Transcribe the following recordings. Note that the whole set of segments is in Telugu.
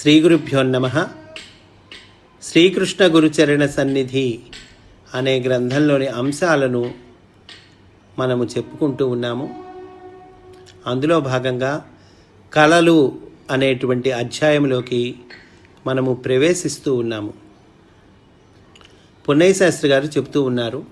శ్రీ గురుభ్యో నమ. శ్రీకృష్ణ గురుచరణ సన్నిధి అనే గ్రంథంలోని అంశాలను మనము చెప్పుకుంటూ ఉన్నాము. అందులో భాగంగా కళలు అనేటువంటి అధ్యాయంలోకి మనము ప్రవేశిస్తూ ఉన్నాము. పున్నయ్య శాస్త్రి గారు చెప్తూ ఉన్నారు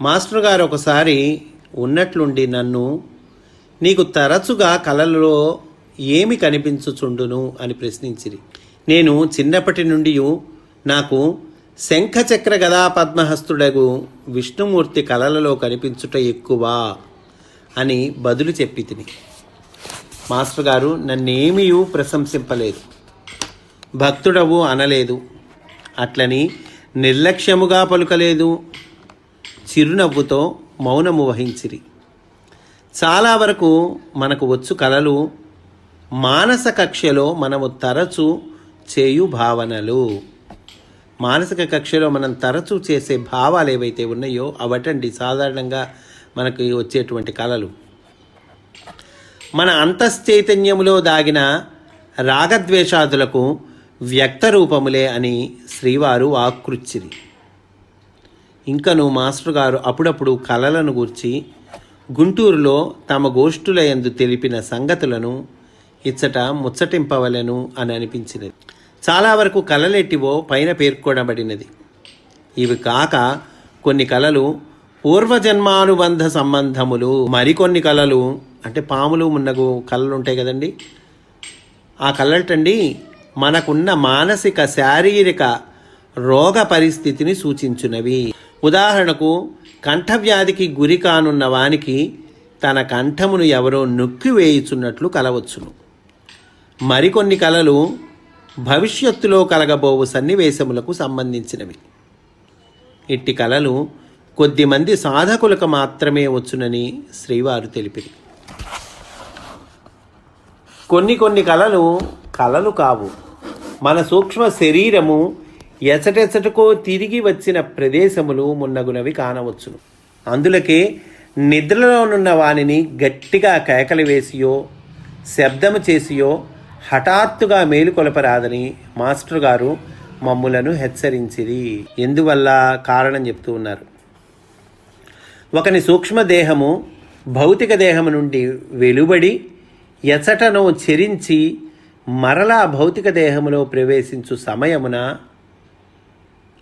మాస్టర్ గారు ఒకసారి ఉన్నట్లుండి నన్ను నీకు తరచుగా కళలలో ఏమి కనిపించుచుండును అని ప్రశ్నించిరి. నేను చిన్నప్పటి నుండి నాకు శంఖచక్ర గదా పద్మహస్తుడగు విష్ణుమూర్తి కళలలో కనిపించుట ఎక్కువ అని బదులు చెప్పి తిని మాస్టర్ గారు నన్నేమీ ప్రశంసింపలేదు. భక్తుడవు అనలేదు. అట్లని నిర్లక్ష్యముగా పలుకలేదు. చిరునవ్వుతో మౌనము వహించిరి. చాలా వరకు మనకు వచ్చు కళలు మానస కక్షలో మనము తరచు చేయు భావనలు. మానసిక కక్షలో మనం తరచూ చేసే భావాలు ఏవైతే ఉన్నాయో అవటండి సాధారణంగా మనకి వచ్చేటువంటి కళలు. మన అంతశ్చైతన్యములో దాగిన రాగద్వేషాదులకు వ్యక్త రూపములే అని శ్రీవారు ఆకృచ్చిరి. ఇంకను మాస్టర్ గారు అప్పుడప్పుడు కళలను గూర్చి గుంటూరులో తమ గోష్ఠుల యందు తెలిపిన సంగతులను ఇచ్చట ముచ్చటింపవలెను అని అనిపించినది. చాలా వరకు కళలెట్టివో పైన పేర్కొనబడినది. ఇవి కాక కొన్ని కళలు పూర్వజన్మానుబంధ సంబంధములు మరికొన్ని కళలు అంటే పాములు మున్నగు కళలు ఉంటాయి కదండి. ఆ కళలటండి మనకున్న మానసిక శారీరక రోగ పరిస్థితిని సూచించునవి. ఉదాహరణకు కంఠవ్యాధికి గురి కానున్న వానికి తన కంఠమును ఎవరో నొక్కి వేయుచున్నట్లు కలవచ్చును. మరికొన్ని కళలు భవిష్యత్తులో కలగబోవు సన్నివేశములకు సంబంధించినవి. ఇట్టి కళలు కొద్దిమంది సాధకులకు మాత్రమే వచ్చునని శ్రీవారు తెలిపింది కొన్ని కొన్ని కళలు కళలు కావు. మన సూక్ష్మ శరీరము ఎచటెచటకో తిరిగి వచ్చిన ప్రదేశములు మున్నగునవి కానవచ్చును. అందులకే నిద్రలోనున్న వానిని గట్టిగా కేకలు వేసియో శబ్దము చేసియో హఠాత్తుగా మేలుకొలపరాదని మాస్టర్ గారు మమ్ములను హెచ్చరించిరి. ఎందువల్ల కారణం చెప్తూ ఉన్నారు. ఒకని సూక్ష్మదేహము భౌతిక దేహము నుండి వెలుబడి ఎచటను చెరించి మరలా భౌతిక దేహములో ప్రవేశించు సమయమున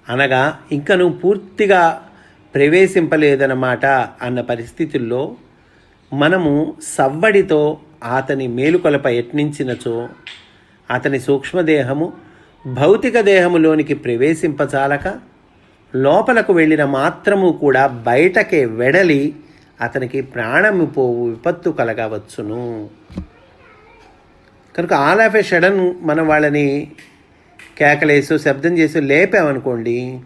అనగా ఇంకను పూర్తిగా ప్రవేశింపలేదన్నమాట అన్న పరిస్థితుల్లో మనము సవ్వడితో అతని మేలుకొలప యత్నించినచో అతని సూక్ష్మదేహము భౌతిక దేహములోనికి ప్రవేశింపచాలక లోపలకు వెళ్ళిన మాత్రము కూడా బయటకే వెడలి అతనికి ప్రాణము పోవు విపత్తు కలగవచ్చును. కనుక ఆల్ ఆఫ్ ఏ షడన్ మనం వాళ్ళని కేకలేసు శబ్దం చేసి లేపామనుకోండి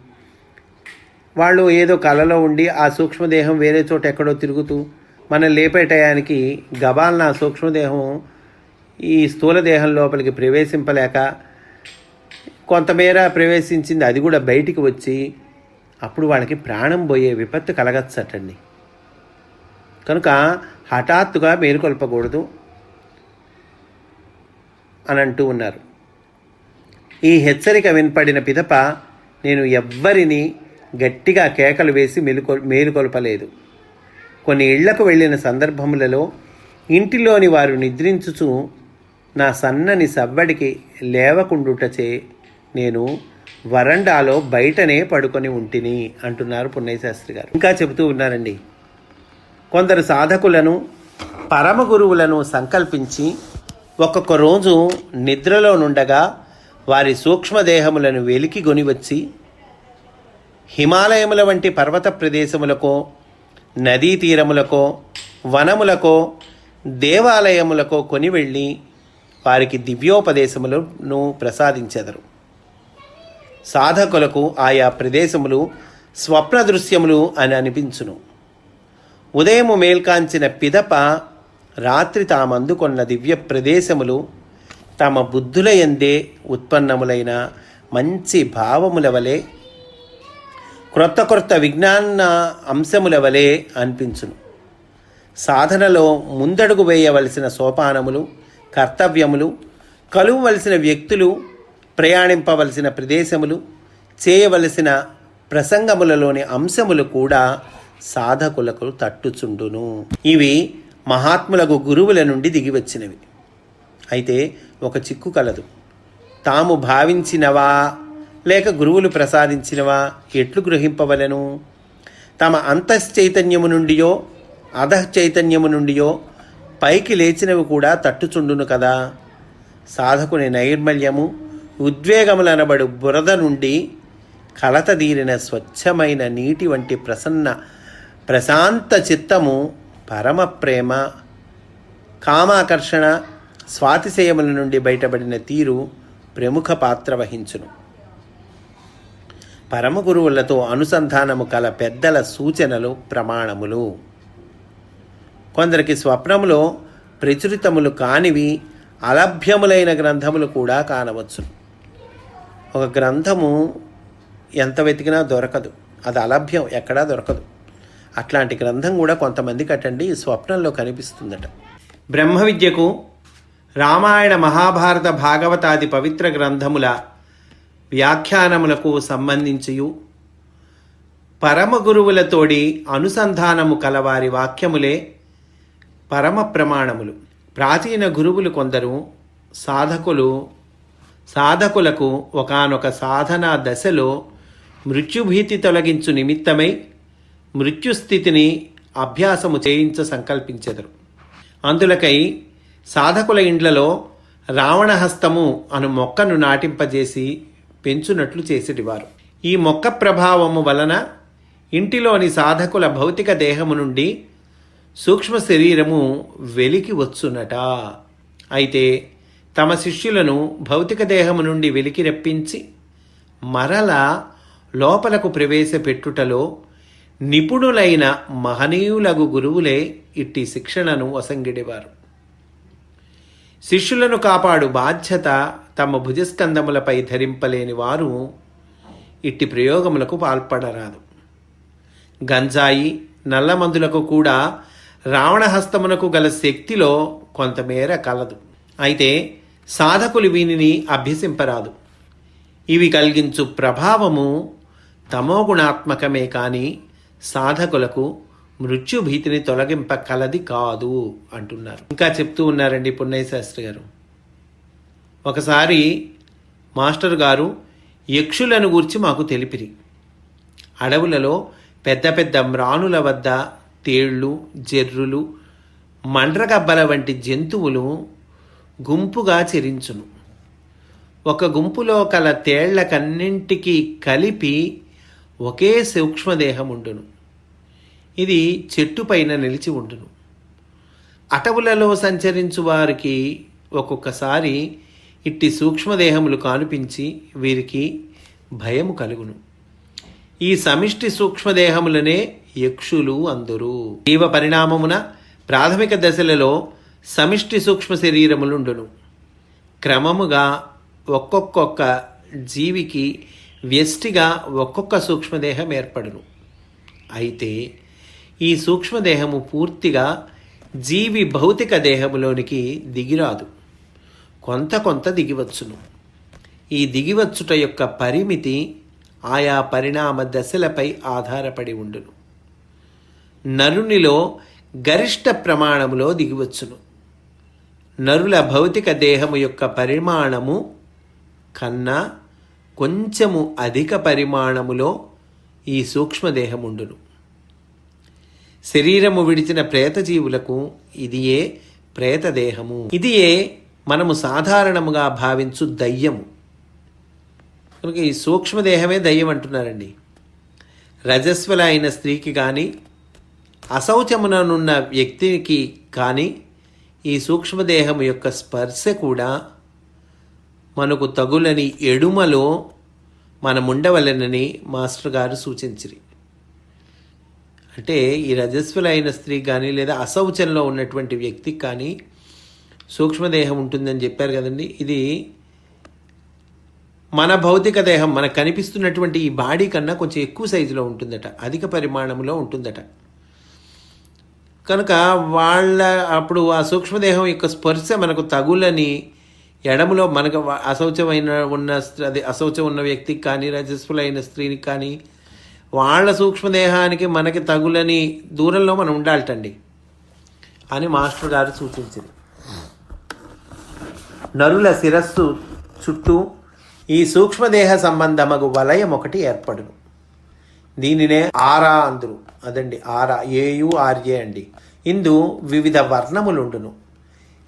వాళ్ళు ఏదో కళలో ఉండి ఆ సూక్ష్మదేహం వేరే చోట ఎక్కడో తిరుగుతూ మనం లేపే టయానికి గబాలన సూక్ష్మదేహం ఈ స్థూల దేహం లోపలికి ప్రవేశింపలేక కొంతమేర ప్రవేశించింది అది కూడా బయటికి వచ్చి అప్పుడు వాళ్ళకి ప్రాణం పోయే విపత్తు కలగచ్చటండి. కనుక హఠాత్తుగా మేలుకొల్పకూడదు అని అంటూ ఉన్నారు. ఈ హెచ్చరిక వినపడిన పిదప నేను ఎవ్వరిని గట్టిగా కేకలు వేసి మెలుకొ మేలుకొల్పలేదు. కొన్ని ఇళ్ళకు వెళ్ళిన సందర్భములలో ఇంటిలోని వారు నిద్రించుచు నా సన్నని సవ్వడికి లేవకుండుటచే నేను వరండాలో బయటనే పడుకొని ఉంటిని అంటున్నారు పున్నయ్యశాస్త్రి గారు. ఇంకా చెబుతూ ఉన్నారండి. కొందరు సాధకులను పరమ గురువులను సంకల్పించి ఒక్కొక్క రోజు నిద్రలో నుండగా వారి సూక్ష్మదేహములను వెలికి గొనివచ్చి హిమాలయముల వంటి పర్వత ప్రదేశములకో నదీ తీరములకో వనములకో దేవాలయములకో కొని వెళ్ళి వారికి దివ్యోపదేశములను ప్రసాదించెదరు. సాధకులకు ఆయా ప్రదేశములు స్వప్న దృశ్యములు అని అనిపించును. ఉదయము మేల్కాంచిన పిదప రాత్రి తామందుకొన్న దివ్య ప్రదేశములు తమ బుద్ధుల ఎందే ఉత్పన్నములైన మంచి భావముల వలె క్రొత్త క్రొత్త విజ్ఞాన అంశముల వలె అనిపించును. సాధనలో ముందడుగు వేయవలసిన సోపానములు కర్తవ్యములు కలువవలసిన వ్యక్తులు ప్రయాణింపవలసిన ప్రదేశములు చేయవలసిన ప్రసంగములలోని అంశములు కూడా సాధకులకు తట్టుచుండును. ఇవి మహాత్ములకు గురువుల నుండి దిగివచ్చినవి. అయితే ఒక చిక్కు కలదు. తాము భావించినవా లేక గురువులు ప్రసాదించినవా? ఎట్లు గ్రహింపవలను? తమ అంతశ్చైతన్యము నుండియో అధః చైతన్యము నుండియో పైకి లేచినవి కూడా తట్టుచుండును కదా? సాధకుని నైర్మల్యము ఉద్వేగములనబడు బురద నుండి కలతదీరిన స్వచ్ఛమైన నీటి వంటి ప్రసన్న ప్రశాంత చిత్తము పరమ ప్రేమ. కామాకర్షణ స్వాతిశయముల నుండి బయటపడిన తీరు ప్రముఖ పాత్ర వహించును. పరమగురువులతో అనుసంధానము కల పెద్దల సూచనలు ప్రమాణములు. కొందరికి స్వప్నములో ప్రచురితములు కానివి అలభ్యములైన గ్రంథములు కూడా కానవచ్చు ఒక గ్రంథము ఎంత వెతికినా దొరకదు. అది అలభ్యం ఎక్కడా దొరకదు. అట్లాంటి గ్రంథం కూడా కొంతమంది కట్టండి స్వప్నంలో కనిపిస్తుందట. బ్రహ్మ విద్యకు రామాయణ మహాభారత భాగవతాది పవిత్ర గ్రంథముల వ్యాఖ్యానములకు సంబంధించియు. పరమ గురువులతోడి అనుసంధానము కలవారి వాక్యములే పరమ ప్రమాణములు. ప్రాచీన గురువులు కొందరు సాధకులు సాధకులకు ఒకానొక సాధనా దశలో మృత్యుభీతి తొలగించు నిమిత్తమై మృత్యుస్థితిని అభ్యాసము చేయించ సంకల్పించెదరు. అందులకై సాధకుల ఇండ్లలో రావణహస్తము అను మొక్కను నాటింపజేసి పెంచునట్లు చేసేటివారు. ఈ మొక్క ప్రభావము వలన ఇంటిలోని సాధకుల భౌతిక దేహము నుండి సూక్ష్మ శరీరము వెలికి వచ్చునట. అయితే తమ శిష్యులను భౌతిక దేహము నుండి వెలికి రప్పించి మరల లోపలకు ప్రవేశపెట్టుటలో నిపుణులైన మహనీయులగు గురువులే ఇట్టి శిక్షణను వసంగిడేవారు. శిష్యులను కాపాడు బాధ్యత తమ భుజస్కందములపై ధరింపలేని వారు ఇట్టి ప్రయోగములకు పాల్పడరాదు. గంజాయి నల్లమందులకు కూడా రావణహస్తమునకు గల శక్తిలో కొంతమేర కలదు. అయితే సాధకులు వీనిని అభ్యసింపరాదు. ఇవి కలిగించు ప్రభావము తమోగుణాత్మకమే కానీ సాధకులకు మృత్యుభీతిని తొలగింప కలది కాదు అంటున్నారు. ఇంకా చెప్తూ ఉన్నారండి పున్నయ్య శాస్త్రి గారు. ఒకసారి మాస్టర్ గారు యక్షులను గురించి మాకు తెలిపిరి. అడవులలో పెద్ద పెద్ద మ్రాణుల వద్ద తేళ్ళు జెర్రులు మండ్రగబ్బల వంటి జంతువులు గుంపుగా చెరించును. ఒక గుంపులో కల తేళ్ళకన్నింటికీ కలిపి ఒకే సూక్ష్మదేహం ఉండును ఇది చెట్టు పైన నిలిచి ఉండును. అటవులలో సంచరించు వారికి ఒక్కొక్కసారి ఇట్టి సూక్ష్మదేహములు కానుపించి వీరికి భయము కలుగును. ఈ సమిష్టి సూక్ష్మదేహములనే యక్షులు అందరు. జీవ పరిణామమున ప్రాథమిక దశలలో సమిష్టి సూక్ష్మ శరీరములుండును క్రమముగా ఒక్కొక్కొక్క జీవికి వ్యష్టిగా ఒక్కొక్క సూక్ష్మదేహం ఏర్పడును. అయితే ఈ సూక్ష్మదేహము పూర్తిగా జీవి భౌతిక దేహములోనికి దిగిరాదు. కొంత కొంత దిగివచ్చును. ఈ దిగివచ్చుట యొక్క పరిమితి ఆయా పరిణామ దశలపై ఆధారపడి ఉండును. నరునిలో గరిష్ట ప్రమాణములో దిగివచ్చును. నరుల భౌతిక దేహము యొక్క పరిమాణము కన్నా కొంచెము అధిక పరిమాణములో ఈ సూక్ష్మదేహముండును. శరీరము విడిచిన ప్రేతజీవులకు ఇదియే ప్రేతదేహము. ఇదియే మనము సాధారణముగా భావించు దయ్యము. కనుక ఈ సూక్ష్మదేహమే దయ్యం అంటున్నారండి. రజస్వల అయిన స్త్రీకి కానీ అశౌచముననున్న వ్యక్తికి కానీ ఈ సూక్ష్మదేహం యొక్క స్పర్శ కూడా మనకు తగులని ఎడుమలో మనముండవలెనని మాస్టర్ గారు సూచించిరి. అంటే ఈ రజస్వలైన స్త్రీ కానీ లేదా అశౌచంలో ఉన్నటువంటి వ్యక్తికి కానీ సూక్ష్మదేహం ఉంటుందని చెప్పారు కదండి. ఇది మన భౌతిక దేహం మనకు కనిపిస్తున్నటువంటి ఈ బాడీ కన్నా కొంచెం ఎక్కువ సైజులో ఉంటుందట అధిక పరిమాణంలో ఉంటుందట. కనుక వాళ్ళ అప్పుడు ఆ సూక్ష్మదేహం యొక్క స్పర్శ మనకు తగులని ఎడములో మనకు అశౌచమైన ఉన్న అదే అది అశౌచం ఉన్న వ్యక్తికి కానీ రజస్ఫులైన స్త్రీని కానీ వాళ్ళ సూక్ష్మదేహానికి మనకి తగులని దూరంలో మనం ఉండాలటండి అని మాస్టర్ గారు సూచించింది. నరుల శిరస్సు చుట్టూ ఈ సూక్ష్మదేహ సంబంధమగు వలయం ఒకటి ఏర్పడును. దీనినే ఆరా అందురు. అదండి ఆరా. ఏయుఆర్ఏ అండి. ఇందు వివిధ వర్ణములుండును.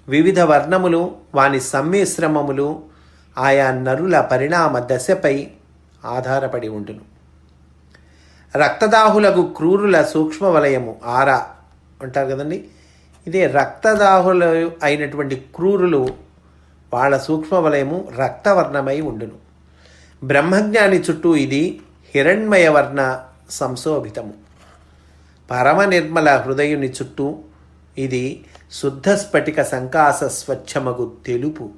వివిధ వర్ణములు వాని సమ్మిశ్రమములు ఆయా నరుల పరిణామ దశపై ఆధారపడి ఉండును. రక్తదాహులకు క్రూరుల సూక్ష్మ వలయము ఆరా అంటారు కదండి? ఇదే రక్తదాహులు అయినటువంటి క్రూరులు వాళ్ళ సూక్ష్మ వలయము రక్తవర్ణమై ఉండును. బ్రహ్మజ్ఞాని చుట్టూ ఇది హిరణ్మయ వర్ణ సంశోభితము. పరమ నిర్మల హృదయుని చుట్టూ ఇది శుద్ధ స్ఫటిక సంకాస స్వచ్ఛమగు తెలుపు.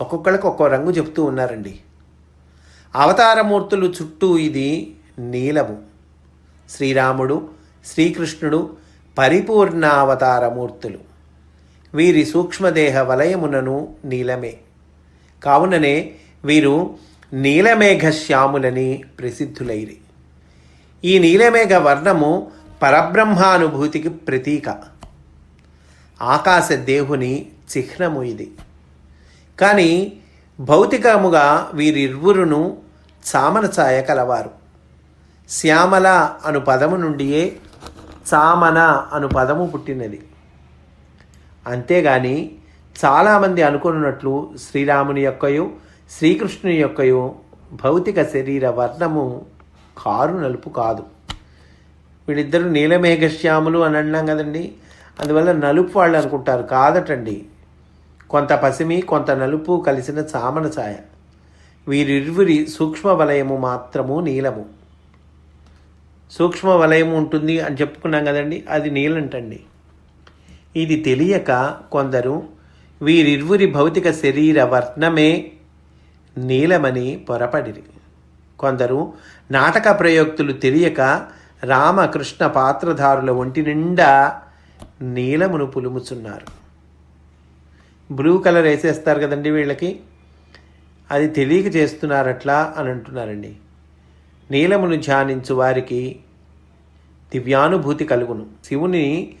ఒక్కొక్కరికి ఒక్కో రంగు చెప్తూ ఉన్నారండి. అవతారమూర్తులు చుట్టూ ఇది నీలము. శ్రీరాముడు శ్రీకృష్ణుడు పరిపూర్ణావతారమూర్తులు. వీరి సూక్ష్మదేహ వలయమునను నీలమే. కావుననే వీరు నీలమేఘ శ్యాములని ప్రసిద్ధులైరి. ఈ నీలమేఘ వర్ణము పరబ్రహ్మానుభూతికి ప్రతీక. ఆకాశ దేవుని చిహ్నము ఇది. కానీ భౌతికముగా వీరిరువురును చామన ఛాయ కలవారు. శ్యామల అను పదము నుండియే చామన అను పదము పుట్టినది. అంతేగాని చాలామంది అనుకున్నట్లు శ్రీరాముని యొక్కయు శ్రీకృష్ణుని యొక్కయు భౌతిక శరీర వర్ణము కారు నలుపు కాదు. వీళ్ళిద్దరూ నీలమేఘశ్యాములు అని అన్నాం కదండి. అందువల్ల నలుపు వాళ్ళు అనుకుంటారు కాదటండి. కొంత పసిమి కొంత నలుపు కలిసిన చామన ఛాయ. వీరిరువురి సూక్ష్మ వలయము మాత్రము నీలము. సూక్ష్మ వలయం ఉంటుంది అని చెప్పుకున్నాం కదండి అది నీలంటండి. ఇది తెలియక కొందరు వీరిరువురి భౌతిక శరీర వర్ణమే నీలమని పొరపడిరి. కొందరు నాటక ప్రయోక్తులు తెలియక రామకృష్ణ పాత్రధారుల ఒంటి నిండా నీలమును పులుముచున్నారు. బ్లూ కలర్ వేసేస్తారు కదండి వీళ్ళకి. అది తెలియక చేస్తున్నారట్లా అని అంటున్నారండి. నీలమును ధ్యానించు వారికి దివ్యానుభూతి కలుగును. శివుని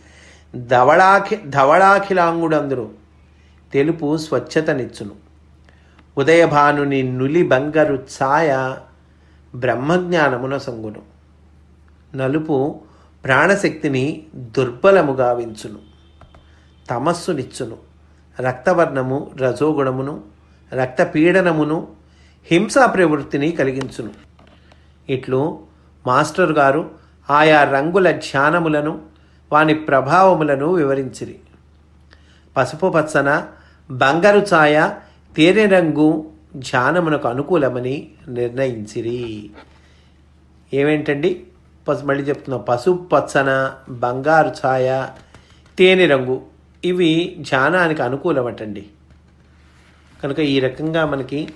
ధవళాఖి ధవళాఖిలాంగుడందురు తెలుపు స్వచ్ఛతనిచ్చును. ఉదయభానుని నులి బంగారు ఛాయ బ్రహ్మజ్ఞానమున సంగును. నలుపు ప్రాణశక్తిని దుర్బలముగా వించును తమస్సునిచ్చును. రక్తవర్ణము రజోగుణమును రక్తపీడనమును హింసా ప్రవృత్తిని కలిగించును. ఇట్లు మాస్టర్ గారు ఆయా రంగుల ధ్యానములను వాని ప్రభావములను వివరించిరి. పసుపు పచ్చన బంగారు ఛాయ తేనె రంగు ధ్యానమునకు అనుకూలమని నిర్ణయించిరి. ఏమేంటండి? పసు మళ్ళీ చెప్తున్నా. పసుపు పచ్చన బంగారు ఛాయ తేనె రంగు ఇవి ధ్యానానికి అనుకూలమటండి. కనుక ఈ రకంగా మనకి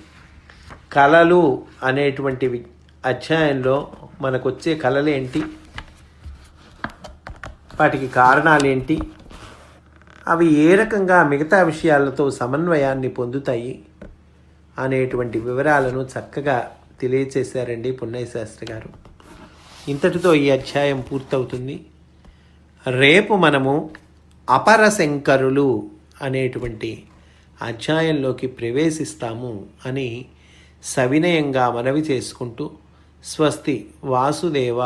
కళలు అనేటువంటివి అధ్యాయంలో మనకు వచ్చే కళలు ఏంటి వాటికి కారణాలేంటి? అవి ఏ రకంగా మిగతా విషయాలతో సమన్వయాన్ని పొందుతాయి అనేటువంటి వివరాలను చక్కగా తెలియచేశారండి పున్నయ్య శాస్త్రి గారు. ఇంతటితో ఈ అధ్యాయం పూర్తవుతుంది. రేపు మనము అపరశంకరులు అనేటువంటి అధ్యాయంలోకి ప్రవేశిస్తాము అని సవినయంగా మనవి చేసుకుంటూ స్వస్తి వాసుదేవ